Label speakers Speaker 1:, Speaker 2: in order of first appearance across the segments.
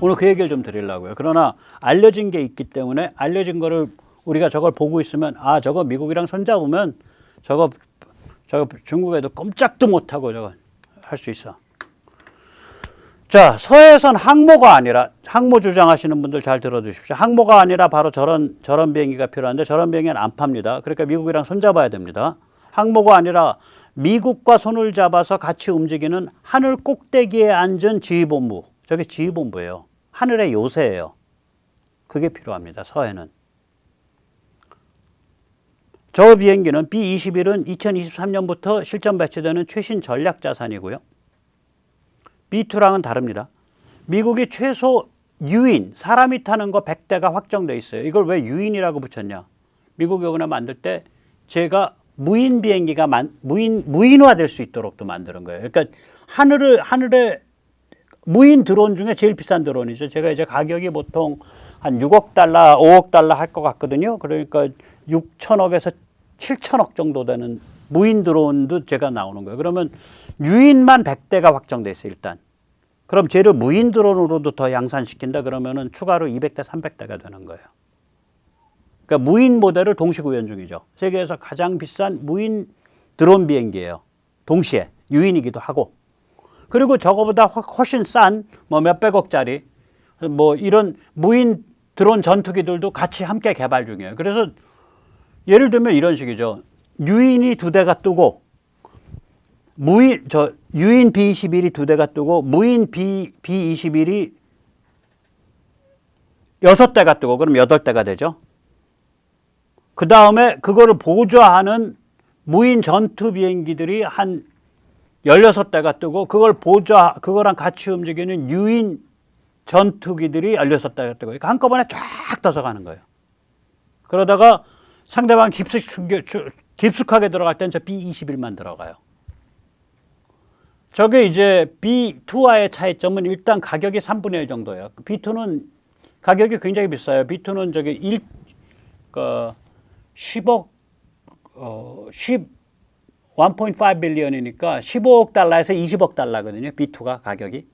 Speaker 1: 오늘 그 얘기를 좀 드리려고요. 그러나 알려진 게 있기 때문에 알려진 거를 우리가 저걸 보고 있으면 아 저거 미국이랑 손잡으면 저거 저거 중국에도 꼼짝도 못하고 저거 할 수 있어. 자 서해선 항모가 아니라 항모 주장하시는 분들 잘 들어주십시오. 항모가 아니라 바로 저런 저런 비행기가 필요한데 저런 비행기는 안 팝니다. 그러니까 미국이랑 손잡아야 됩니다. 항모가 아니라 미국과 손을 잡아서 같이 움직이는 하늘 꼭대기에 앉은 지휘본부. 저게 지휘본부예요. 하늘의 요새예요. 그게 필요합니다. 서해는. 저 비행기는 B-21은 2023년부터 실전 배치되는 최신 전략 자산이고요. B2랑은 다릅니다. 미국이 최소 유인, 사람이 타는 거 100대가 확정돼 있어요. 이걸 왜 유인이라고 붙였냐? 미국이 이거나 만들 때 제가 무인 비행기가 만, 무인 무인화 될 수 있도록 또 만드는 거예요. 그러니까 하늘을 하늘에 무인 드론 중에 제일 비싼 드론이죠. 제가 이제 가격이 보통 한 6억 달러, 5억 달러 할 것 같거든요. 그러니까 6천억에서 7천억 정도 되는 무인 드론도 제가 나오는 거예요. 그러면 유인만 100대가 확정돼 있어요, 일단. 그럼 쟤를 무인 드론으로도 더 양산시킨다 그러면은 추가로 200대, 300대가 되는 거예요. 그러니까 무인 모델을 동시 구현 중이죠. 세계에서 가장 비싼 무인 드론 비행기예요. 동시에 유인이기도 하고. 그리고 저거보다 훨- 훨씬 싼 뭐 몇백억짜리 뭐 이런 무인 드론 전투기들도 같이 함께 개발 중이에요. 그래서 예를 들면 이런 식이죠. 유인이 두 대가 뜨고 무인 저 유인 B21이 두 대가 뜨고 무인 B B21이 여섯 대가 뜨고 그럼 여덟 대가 되죠. 그 다음에 그거를 보조하는 무인 전투 비행기들이 한 16대가 뜨고 그걸 보조 그거랑 같이 움직이는 유인 전투기들이 16대가 뜨고 그러니까 한꺼번에 쫙 떠서 가는 거예요. 그러다가 상대방 깊숙, 깊숙하게 들어갈 땐 저 B21만 들어가요. 저게 이제 B2와의 차이점은 일단 가격이 3분의 1 정도예요. B2는 가격이 굉장히 비싸요. B2는 저기 1, 그 10억, 어, 10, 1.5 빌리언이니까 15억 달러에서 20억 달러거든요. B2가 가격이.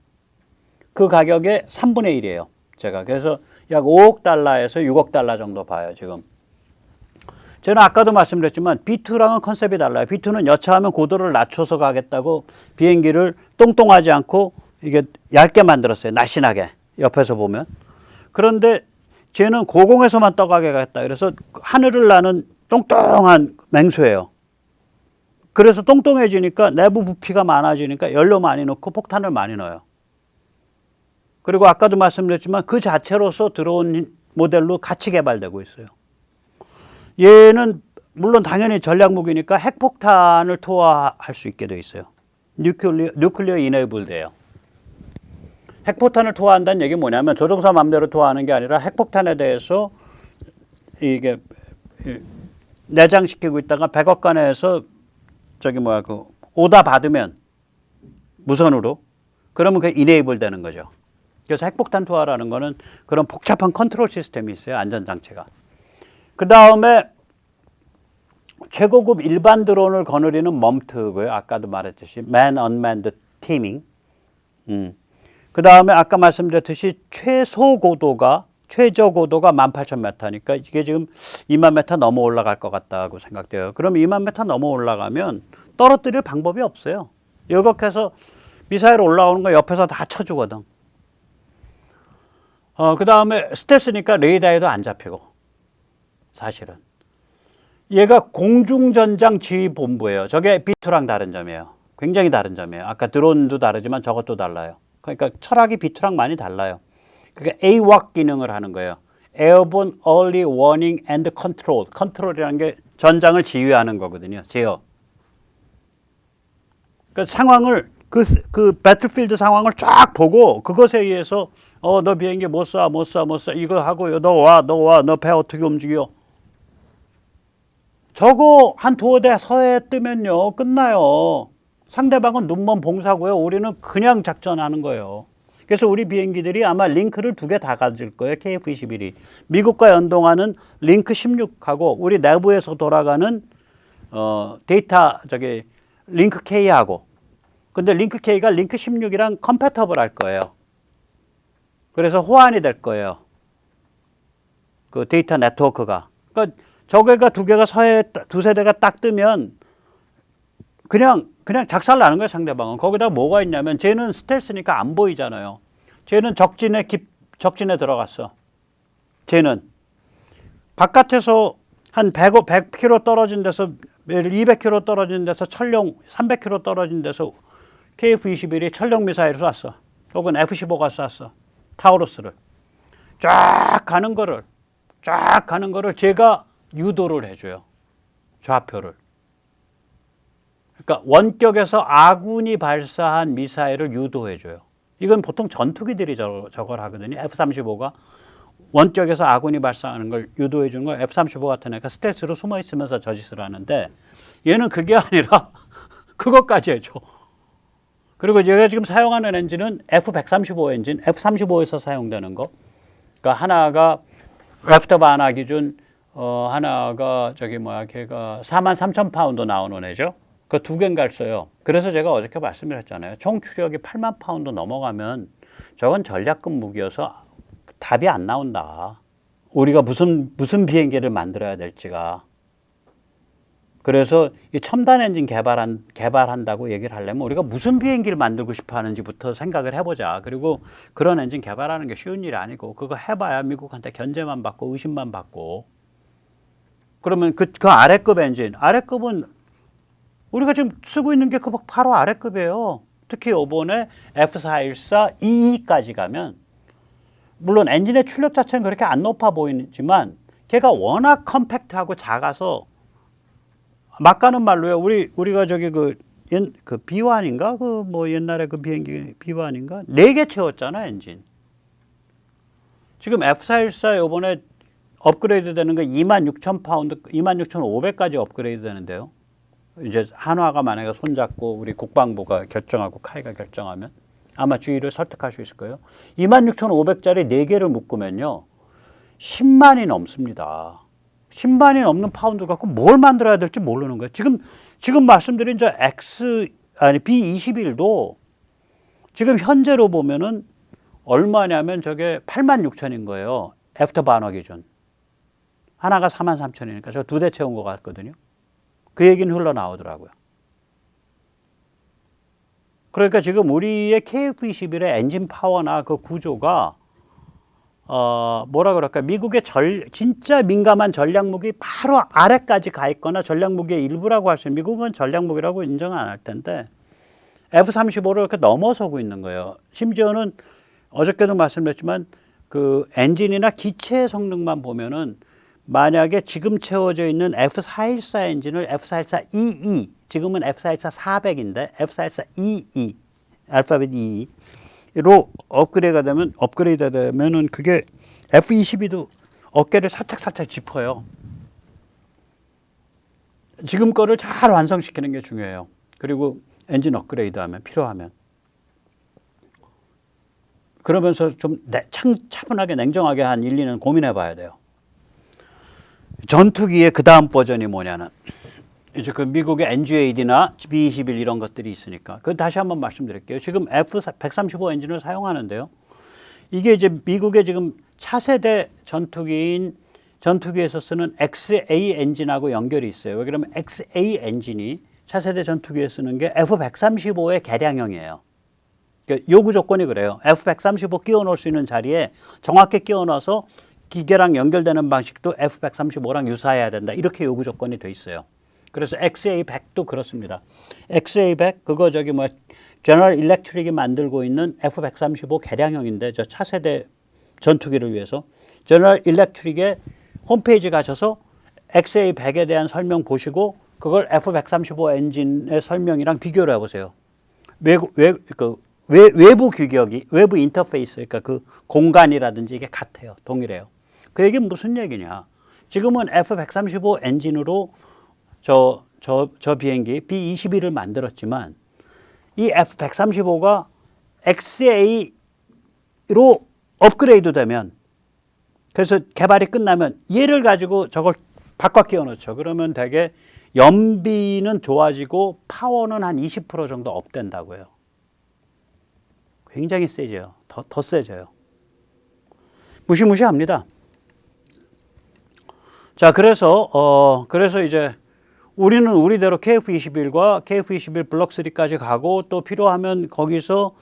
Speaker 1: 그 가격의 3분의 1이에요. 제가. 그래서 약 5억 달러에서 6억 달러 정도 봐요, 지금. 저는 아까도 말씀드렸지만 B2랑은 컨셉이 달라요. B2는 여차하면 고도를 낮춰서 가겠다고 비행기를 똥똥하지 않고 이게 얇게 만들었어요. 날씬하게. 옆에서 보면. 그런데 쟤는 고공에서만 떠가게 가겠다. 그래서 하늘을 나는 똥똥한 맹수예요. 그래서 똥똥해지니까 내부 부피가 많아지니까 연료 많이 넣고 폭탄을 많이 넣어요. 그리고 아까도 말씀드렸지만 그 자체로서 들어온 모델로 같이 개발되고 있어요. 얘는 물론 당연히 전략 무기니까 핵폭탄을 투하할 수 있게 돼 있어요. 뉴클리어 뉴클리어 이네이블드예요. 핵폭탄을 투하한다는 얘기 뭐냐면 조종사 맘대로 투하하는 게 아니라 핵폭탄에 대해서 이게 내장시키고 있다가 백악관에서 저기 뭐야 그 오다 받으면 무선으로 그러면 그게 이네이블 되는 거죠. 그래서 핵폭탄 투하라는 거는 그런 복잡한 컨트롤 시스템이 있어요. 안전 장치가. 그 다음에 최고급 일반 드론을 거느리는 멈트고요. 아까도 말했듯이 Man Unmanned Teaming. 음. 그 다음에 아까 말씀드렸듯이 최소 고도가 최저 고도가 18,000m니까 이게 지금 2만 m 넘어 올라갈 것 같다고 생각돼요. 그럼 2만 m 넘어 올라가면 떨어뜨릴 방법이 없어요. 여격해서 미사일 올라오는 거 옆에서 다 쳐주거든. 어, 그 다음에 스텔스니까 레이더에도 안 잡히고 사실은. 얘가 공중전장 지휘본부예요. 저게 B2랑 다른 점이에요. 굉장히 다른 점이에요. 아까 드론도 다르지만 저것도 달라요. 그러니까 철학이 B2랑 많이 달라요. 그러니까 AWAC 기능을 하는 거예요. Airborne Early Warning and Control. 컨트롤이라는 게 전장을 지휘하는 거거든요. 제어. 그 상황을 그, 그 배틀필드 상황을 쫙 보고 그것에 의해서 어 너 비행기 못 쏴, 못 쏴, 못 쏴. 이거 하고요. 너 와, 너 와. 너 배 어떻게 움직여? 저거 한 두어 대 서해 뜨면요. 끝나요. 상대방은 눈먼 봉사고요. 우리는 그냥 작전하는 거예요. 그래서 우리 비행기들이 아마 링크를 두 개 다 가질 거예요. KF-21이. 미국과 연동하는 링크 16하고 우리 내부에서 돌아가는 어, 데이터 저기 링크 K하고. 근데 링크 K가 링크 16이랑 컴패터블 할 거예요. 그래서 호환이 될 거예요. 그 데이터 네트워크가. 그러니까 저게가 두 개가 서해 두 세 대가 딱 뜨면 그냥 그냥 작살 나는 거예요 상대방은. 거기다 뭐가 있냐면 쟤는 스텔스니까 안 보이잖아요. 쟤는 적진에 깊 적진에 들어갔어. 쟤는 바깥에서 한 100, 100km 떨어진 데서 200km 떨어진 데서 철령 300km 떨어진 데서 KF-21이 철령 미사일을 쐈어. 혹은 F-15가 쐈어. 타우루스를. 쫙 가는 거를 쫙 가는 거를 제가 유도를 해줘요. 좌표를. 그러니까 원격에서 아군이 발사한 미사일을 유도해줘요. 이건 보통 전투기들이 저, 저걸 하거든요. F-35가 원격에서 아군이 발사하는 걸 유도해 주는 걸 F-35 같은 애가 스텔스로 숨어 있으면서 저 짓을 하는데 얘는 그게 아니라 그것까지 해줘. 그리고 제가 지금 사용하는 엔진은 F-135 엔진, F-35에서 사용되는 거. 그러니까 하나가 래프터 바나 기준 어 하나가 저기 뭐야 걔가 4만 3천 파운드 나오는 애죠. 그 두 개인가를 써요. 그래서 제가 어저께 말씀드렸잖아요. 총 추력이 8만 파운드 넘어가면 저건 전략급 무기여서 답이 안 나온다. 우리가 무슨 무슨 비행기를 만들어야 될지가. 그래서 이 첨단 엔진 개발한 개발한다고 얘기를 하려면 우리가 무슨 비행기를 만들고 싶어 하는지부터 생각을 해보자. 그리고 그런 엔진 개발하는 게 쉬운 일이 아니고 그거 해봐야 미국한테 견제만 받고 의심만 받고. 그러면 그, 그 아래급 엔진, 아래급은 우리가 지금 쓰고 있는 게 그 바로 아래급이에요. 특히 이번에 F414 EE까지 가면 물론 엔진의 출력 자체는 그렇게 안 높아 보이지만 걔가 워낙 컴팩트하고 작아서 막 가는 말로요. 우리 우리가 저기 그, 옛, 그 비완인가 그 뭐 옛날에 그 비행기 비완인가 네 개 채웠잖아 엔진. 지금 F414 요번에 업그레이드 되는 거 2만 6천 파운드, 2만 6천 5백까지 업그레이드 되는데요. 이제 한화가 만약에 손잡고 우리 국방부가 결정하고 카이가 결정하면 아마 주의를 설득할 수 있을 거예요. 2만 6천 5백짜리 네 개를 묶으면요. 10만이 넘습니다. 10만이 넘는 파운드 갖고 뭘 만들어야 될지 모르는 거예요. 지금 지금 말씀드린 저 X 아니 B21도 지금 현재로 보면은 얼마냐면 저게 8만 6천인 거예요. 애프터 반어 기준. 하나가 4만 3천이니까 저 두 대 채운 것 같거든요. 그 얘기는 흘러나오더라고요. 그러니까 지금 우리의 KF-21의 엔진 파워나 그 구조가 어 뭐라 그럴까 미국의 절 진짜 민감한 전략 무기 바로 아래까지 가 있거나 전략 무기의 일부라고 할 수 있는 미국은 전략 무기라고 인정 안 할 텐데 F-35를 이렇게 넘어서고 있는 거예요. 심지어는 어저께도 말씀드렸지만 그 엔진이나 기체 성능만 보면은 만약에 지금 채워져 있는 F414 엔진을 F414EE 지금은 F414 400인데 F414EE 알파벳 EE로 업그레이드가 되면 업그레이드 되면은 그게 F22도 어깨를 살짝 살짝 짚어요. 지금 거를 잘 완성시키는 게 중요해요. 그리고 엔진 업그레이드 하면 필요하면 그러면서 좀 내, 창, 차분하게 냉정하게 한 1, 2년 고민해 봐야 돼요. 전투기의 그 다음 버전이 뭐냐는 이제 그 미국의 NGAD나 B21 이런 것들이 있으니까 그 다시 한번 말씀드릴게요. 지금 F135 엔진을 사용하는데요. 이게 이제 미국의 지금 차세대 전투기인 전투기에서 쓰는 XA 엔진하고 연결이 있어요. 왜 그러면 XA 엔진이 차세대 전투기에 쓰는 게 F135의 개량형이에요. 그러니까 요구 조건이 그래요. F135 끼워 넣을 수 있는 자리에 정확히 끼워 넣어서 기계랑 연결되는 방식도 F135랑 유사해야 된다. 이렇게 요구 조건이 돼 있어요. 그래서 XA100도 그렇습니다. XA100 그거 저기 뭐 제너럴 일렉트릭이 만들고 있는 F135 개량형인데 저 차세대 전투기를 위해서 제너럴 일렉트릭의 홈페이지 가셔서 XA100에 대한 설명 보시고 그걸 F135 엔진의 설명이랑 비교를 해보세요. 외부, 외, 그 외, 외부 규격이 외부 인터페이스 그러니까 그 공간이라든지 이게 같아요. 동일해요. 그 얘기는 무슨 얘기냐? 지금은 F135 엔진으로 저, 저, 저 비행기 B-21을 만들었지만 이 F135가 XA로 업그레이드 되면 그래서 개발이 끝나면 얘를 가지고 저걸 바꿔 끼워 넣죠. 그러면 되게 연비는 좋아지고 파워는 한 20% 정도 업된다고요. 굉장히 세져요. 더, 더 세져요. 무시무시합니다. 자, 그래서 어 그래서 이제 우리는 우리대로 KF21과 KF21 블록 3까지 가고 또 필요하면 거기서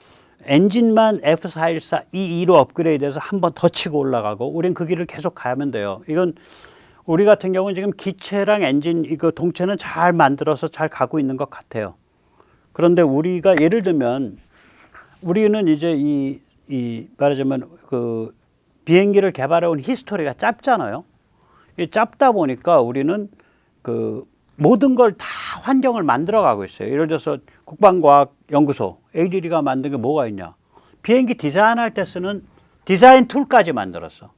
Speaker 1: 엔진만 F414EE로 업그레이드해서 한 번 더 치고 올라가고 우린 그 길을 계속 가면 돼요. 이건 우리 같은 경우는 지금 기체랑 엔진 이거 동체는 잘 만들어서 잘 가고 있는 것 같아요. 그런데 우리가 예를 들면 우리는 이제 이, 이 말하자면 그 비행기를 개발해 온 히스토리가 짧잖아요. 이 짧다 보니까 우리는 그 모든 걸 다 환경을 만들어 가고 있어요. 예를 들어서 국방과학연구소 ADD가 만든 게 뭐가 있냐? 비행기 디자인할 때 쓰는 디자인 툴까지 만들었어.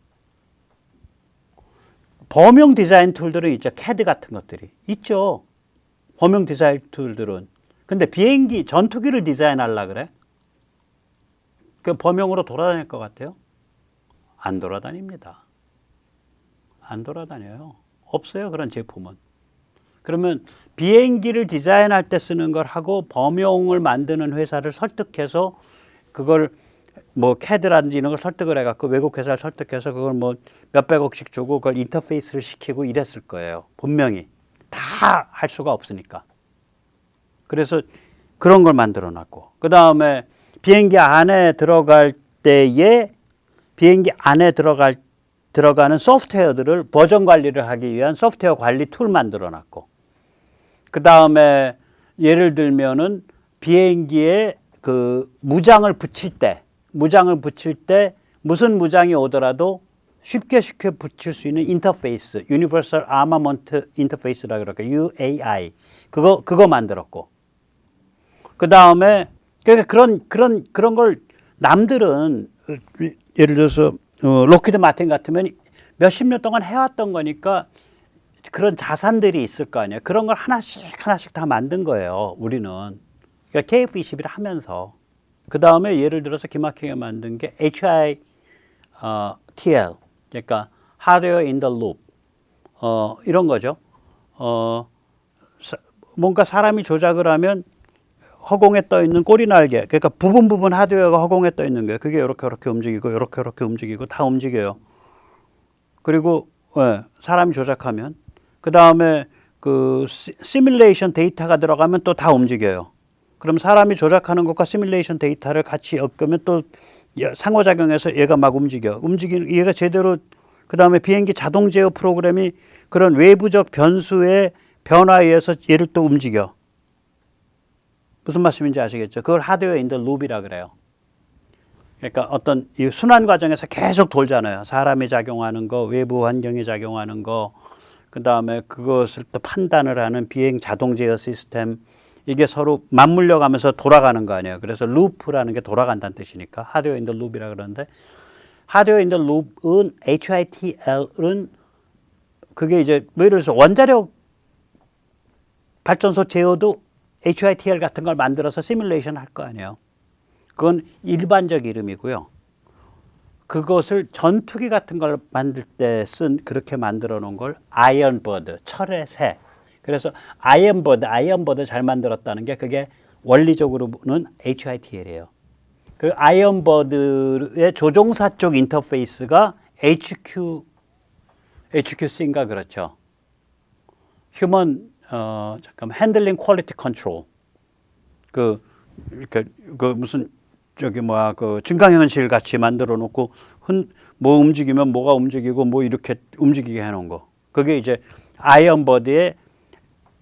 Speaker 1: 범용 디자인 툴들은 있죠. 캐드 같은 것들이 있죠. 범용 디자인 툴들은. 근데 비행기 전투기를 디자인하려 그래? 그 범용으로 돌아다닐 것 같아요? 안 돌아다닙니다. 안 돌아다녀요. 없어요. 그런 제품은. 그러면 비행기를 디자인할 때 쓰는 걸 하고 범용을 만드는 회사를 설득해서 그걸 뭐 캐드라든지 이런 걸 설득을 해갖고 외국 회사를 설득해서 그걸 뭐 몇백억씩 주고 그걸 인터페이스를 시키고 이랬을 거예요. 분명히 다 할 수가 없으니까. 그래서 그런 걸 만들어 놨고 그 다음에 비행기 안에 들어갈 때에 비행기 안에 들어갈 들어가는 소프트웨어들을 버전 관리를 하기 위한 소프트웨어 관리 툴 만들어 놨고 그 다음에 예를 들면은 비행기에 그 무장을 붙일 때 무장을 붙일 때 무슨 무장이 오더라도 쉽게 쉽게 붙일 수 있는 인터페이스 유니버설 아마먼트 인터페이스라 그럴까 UAI 그거 그거 만들었고 그 다음에 그러니까 그런 그런 그런 걸 남들은 어, 예를 들어서 어, 로키드 마틴 같으면 몇십 년 동안 해왔던 거니까 그런 자산들이 있을 거 아니에요. 그런 걸 하나씩 하나씩 다 만든 거예요. 우리는 그러니까 KF21을 하면서 그 다음에 예를 들어서 기막히게 만든 게 HI 어, 그러니까 Hardware in the Loop 어, 이런 거죠. 어, 사- 뭔가 사람이 조작을 하면 허공에 떠 있는 꼬리 날개 그러니까 부분 부분 하드웨어가 허공에 떠 있는 거예요. 그게 이렇게 이렇게 움직이고 이렇게 이렇게 움직이고 다 움직여요. 그리고 예, 사람이 조작하면 그 다음에 그 시- 시뮬레이션 데이터가 들어가면 또 다 움직여요. 그럼 사람이 조작하는 것과 시뮬레이션 데이터를 같이 엮으면 또 여- 상호작용해서 얘가 막 움직여. 움직이는 얘가 제대로 그 다음에 비행기 자동 제어 프로그램이 그런 외부적 변수의 변화에 의해서 얘를 또 움직여. 무슨 말씀인지 아시겠죠? 그걸 하드웨어 인더 룹이라 그래요. 그러니까 어떤 이 순환 과정에서 계속 돌잖아요. 사람이 작용하는 거, 외부 환경이 작용하는 거, 그 다음에 그것을 또 판단을 하는 비행 자동 제어 시스템 이게 서로 맞물려 가면서 돌아가는 거 아니에요. 그래서 루프라는 게 돌아간다는 뜻이니까 하드웨어 인더 룹이라 그러는데 하드웨어 인더 룹은 HITL은 그게 이제 뭐 예를 들어서 원자력 발전소 제어도 HITL 같은 걸 만들어서 시뮬레이션 할 거 아니에요. 그건 일반적 이름이고요. 그것을 전투기 같은 걸 만들 때 쓴 그렇게 만들어 놓은 걸 아이언버드, 철의 새. 그래서 아이언버드, 아이언버드 잘 만들었다는 게 그게 원리적으로는 HITL이에요. 그 아이언버드의 조종사 쪽 인터페이스가 HQ, HQC인가 그렇죠. 휴먼 어 잠깐 핸들링 퀄리티 컨트롤 그 이렇게 그 무슨 저기 뭐야 그 증강현실 같이 만들어 놓고 흔 뭐 움직이면 뭐가 움직이고 뭐 이렇게 움직이게 해 놓은 거 그게 이제 아이언버드의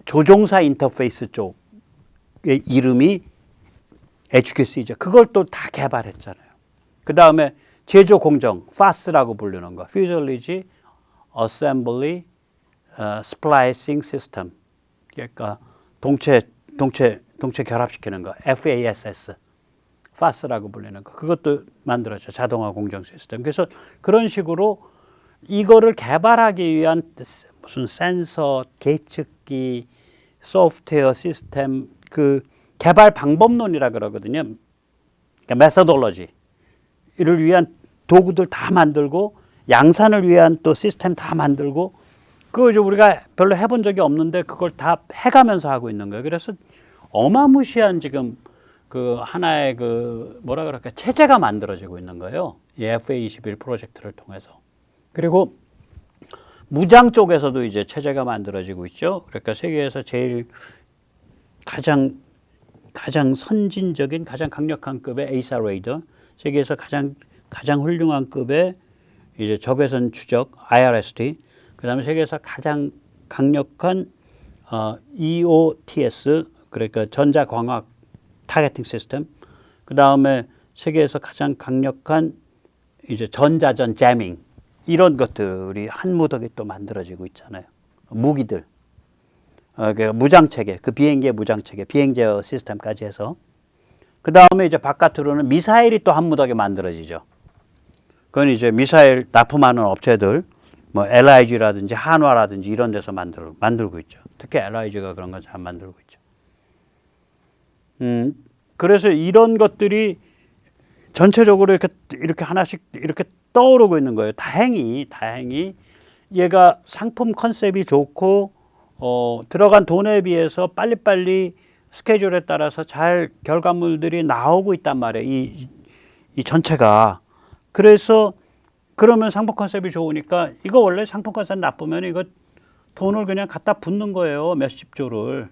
Speaker 1: 조종사 인터페이스 쪽의 이름이 HQC죠. 그걸 또 다 개발했잖아요. 그 다음에 제조 공정, FAS라고 부르는 거, Fuselage Assembly 어, Splicing System. 그러니까 동체 동체 동체 결합시키는 거, FASS. FAS라고 불리는 거. 그것도 만들었죠. 자동화 공정 시스템. 그래서 그런 식으로 이거를 개발하기 위한 무슨 센서, 계측기, 소프트웨어 시스템 그 개발 방법론이라 그러거든요. 그러니까 메서돌로지. 이를 위한 도구들 다 만들고 양산을 위한 또 시스템 다 만들고 그거 이제 우리가 별로 해본 적이 없는데 그걸 다 해가면서 하고 있는 거예요. 그래서 어마무시한 지금 그 하나의 그 뭐라 그럴까 체제가 만들어지고 있는 거예요. 이 FA21 프로젝트를 통해서. 그리고 무장 쪽에서도 이제 체제가 만들어지고 있죠. 그러니까 세계에서 제일 가장 가장 선진적인 가장 강력한 급의 에이사 레이더, 세계에서 가장 가장 훌륭한 급의 이제 적외선 추적 IRST, 그다음에 세계에서 가장 강력한 어, EOTS 그러니까 전자광학 타겟팅 시스템, 그다음에 세계에서 가장 강력한 이제 전자전 재밍 이런 것들이 한 무더기 또 만들어지고 있잖아요. 무기들. 어, 그 무장 체계, 그 비행기의 무장 체계, 비행 제어 시스템까지 해서 그 다음에 이제 바깥으로는 미사일이 또 한 무더기 만들어지죠. 그건 이제 미사일 납품하는 업체들, 뭐 LIG라든지 한화라든지 이런 데서 만들 만들고 있죠. 특히 LIG가 그런 거 잘 만들고 있죠. 음, 그래서 이런 것들이 전체적으로 이렇게 이렇게 하나씩 이렇게 떠오르고 있는 거예요. 다행히 다행히 얘가 상품 컨셉이 좋고 어, 들어간 돈에 비해서 빨리빨리 스케줄에 따라서 잘 결과물들이 나오고 있단 말이에요. 이, 이 전체가. 그래서 그러면 상품 컨셉이 좋으니까 이거 원래 상품 컨셉 나쁘면 이거 돈을 그냥 갖다 붓는 거예요. 몇십 조를.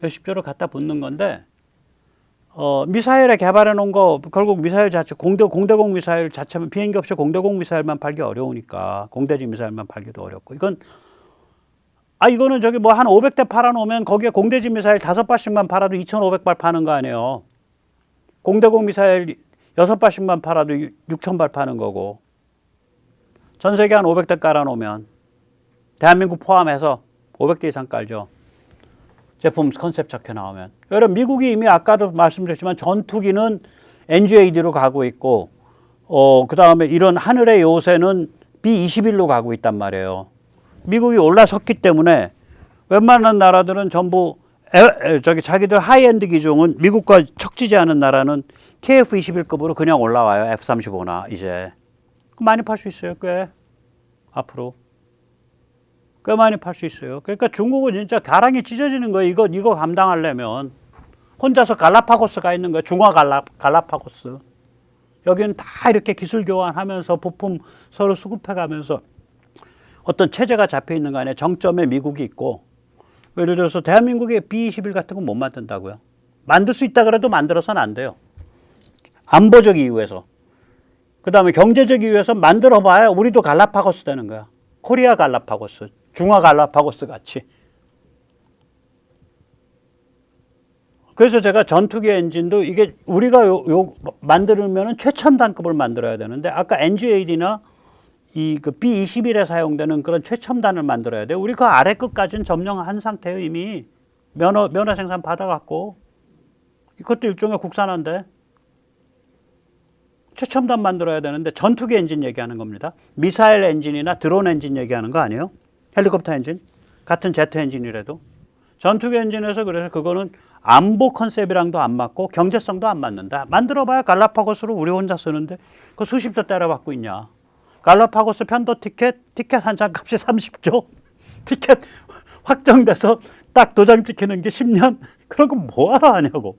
Speaker 1: 몇십 조를 갖다 붓는 건데 어, 미사일에 개발해 놓은 거 결국 미사일 자체 공대 공대공 미사일 자체면 비행기 없이 공대공 미사일만 팔기 어려우니까 공대지 미사일만 팔기도 어렵고 이건 아 이거는 저기 뭐 한 500대 팔아 놓으면 거기에 공대지 미사일 다섯 발씩만 팔아도 2,500발 파는 거 아니에요. 공대공 미사일 여섯 발씩만 팔아도 6,000발 파는 거고 전 세계 한 500대 깔아 놓으면 대한민국 포함해서 500대 이상 깔죠. 제품 컨셉 적혀 나오면. 여러분 미국이 이미 아까도 말씀드렸지만 전투기는 NGAD로 가고 있고 어 그 다음에 이런 하늘의 요새는 B21로 가고 있단 말이에요. 미국이 올라섰기 때문에 웬만한 나라들은 전부 저기 자기들 하이엔드 기종은 미국과 척지지 않은 나라는 KF-21급으로 그냥 올라와요. F-35나 이제 많이 팔 수 있어요. 꽤 앞으로. 꽤 많이 팔 수 있어요. 그러니까 중국은 진짜 가랑이 찢어지는 거예요. 이거 이거 감당하려면 혼자서 갈라파고스 가 있는 거예요. 중화 갈라 갈라파고스. 여기는 다 이렇게 기술 교환하면서 부품 서로 수급해 가면서 어떤 체제가 잡혀 있는 거 아니에요. 정점에 미국이 있고 예를 들어서 대한민국에 B21 같은 건 못 만든다고요. 만들 수 있다 그래도 만들어서는 안 돼요. 안보적 이유에서. 그 다음에 경제적 이유에서 만들어 봐야 우리도 갈라파고스 되는 거야. 코리아 갈라파고스, 중화 갈라파고스 같이. 그래서 제가 전투기 엔진도 이게 우리가 요, 요 만들면은 최첨단급을 만들어야 되는데 아까 NGAD나 이 그 B21에 사용되는 그런 최첨단을 만들어야 돼. 우리 그 아래 끝까지는 점령한 상태예요 이미 면허 면허 생산 받아 갖고 이것도 일종의 국산화인데 최첨단 만들어야 되는데 전투기 엔진 얘기하는 겁니다. 미사일 엔진이나 드론 엔진 얘기하는 거 아니에요? 헬리콥터 엔진 같은 제트 엔진이라도 전투기 엔진에서 그래서 그거는 안보 컨셉이랑도 안 맞고 경제성도 안 맞는다. 만들어봐야 갈라파고스로 우리 혼자 쓰는데 그 수십 조 때려받고 있냐? 갈라파고스 편도 티켓 티켓 한 장 값이 30조 티켓 확정돼서 딱 도장 찍히는 게 10년 그런 거 뭐하러 하냐고.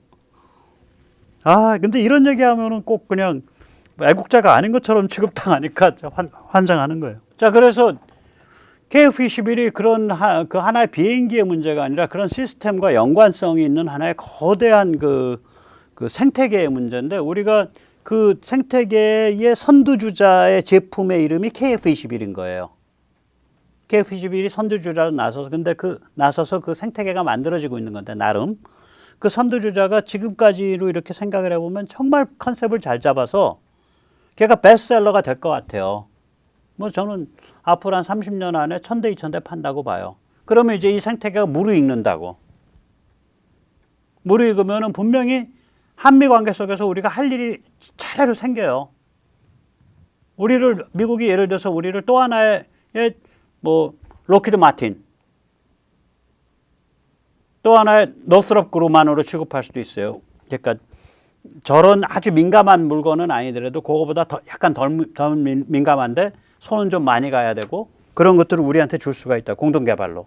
Speaker 1: 아 근데 이런 얘기하면은 꼭 그냥 애국자가 아닌 것처럼 취급당하니까 환, 환장하는 거예요. 자 그래서 KF-21이 그런 하, 그 하나의 비행기의 문제가 아니라 그런 시스템과 연관성이 있는 하나의 거대한 그, 그 생태계의 문제인데 우리가 그 생태계의 선두주자의 제품의 이름이 KF-21인 거예요. KF-21이 선두주자로 나서서 근데 그 나서서 그 생태계가 만들어지고 있는 건데 나름 그 선두주자가 지금까지로 이렇게 생각을 해보면 정말 컨셉을 잘 잡아서 걔가 베스트셀러가 될 것 같아요. 뭐 저는 앞으로 한 30년 안에 1000대, 2000대 판다고 봐요. 그러면 이제 이 생태계가 무르익는다고. 무르익으면은 분명히 한미 관계 속에서 우리가 할 일이 차례로 생겨요. 우리를 미국이 예를 들어서 우리를 또 하나의 뭐 로키드 마틴 또 하나의 노스럽 그루만으로 취급할 수도 있어요. 그러니까 저런 아주 민감한 물건은 아니더라도 그거보다 더 약간 덜, 덜 민- 민감한데 손은 좀 많이 가야 되고 그런 것들을 우리한테 줄 수가 있다. 공동 개발로.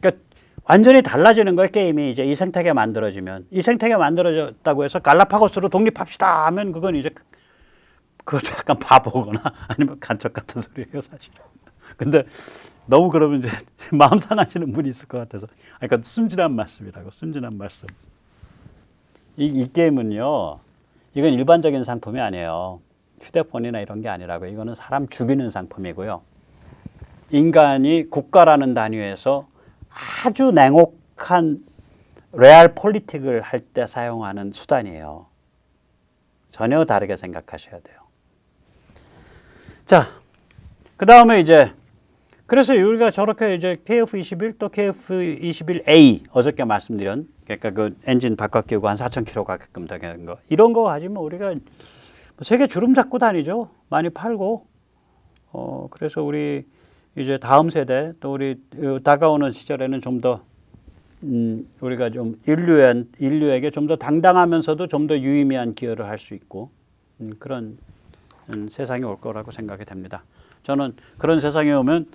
Speaker 1: 그러니까 완전히 달라지는 거예요 게임이 이제 이 생태계 만들어지면 이 생태계 만들어졌다고 해서 갈라파고스로 독립합시다 하면 그건 이제 그- 그것도 약간 바보거나 아니면 간첩 같은 소리예요 사실. 근데 너무 그러면 이제 마음 상하시는 분이 있을 것 같아서 그러니까 순진한 말씀이라고 순진한 말씀. 이, 이 게임은요 이건 일반적인 상품이 아니에요. 휴대폰이나 이런 게 아니라고 이거는 사람 죽이는 상품이고요. 인간이 국가라는 단위에서 아주 냉혹한 레알 폴리틱을 할 때 사용하는 수단이에요. 전혀 다르게 생각하셔야 돼요. 자, 그 다음에 이제 그래서 우리가 저렇게 이제 KF21 또 KF21A 어저께 말씀드린 그러니까 그 엔진 바꿔 끼우고 한 4,000km 가게끔 되는 거 이런 거 가지면 우리가 뭐 세계 주름 잡고 다니죠. 많이 팔고 어 그래서 우리 이제 다음 세대 또 우리 어, 다가오는 시절에는 좀 더 음, 우리가 좀 인류에, 인류에게 좀 더 당당하면서도 좀 더 유의미한 기여를 할 수 있고 음, 그런 음, 세상이 올 거라고 생각이 됩니다. 저는 그런 세상이 오면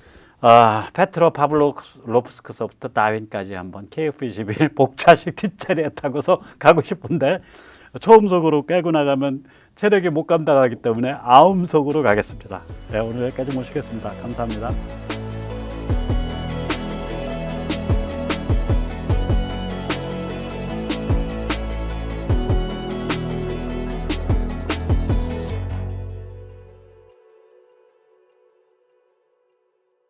Speaker 1: 아, 페트로 파블로프스크서부터 다윈까지 한번 KF-21 복차식 뒷자리에 타고서 가고 싶은데 초음속으로 깨고 나가면 체력이 못 감당하기 때문에 아음속으로 가겠습니다. 네, 오늘 여기까지 모시겠습니다. 감사합니다.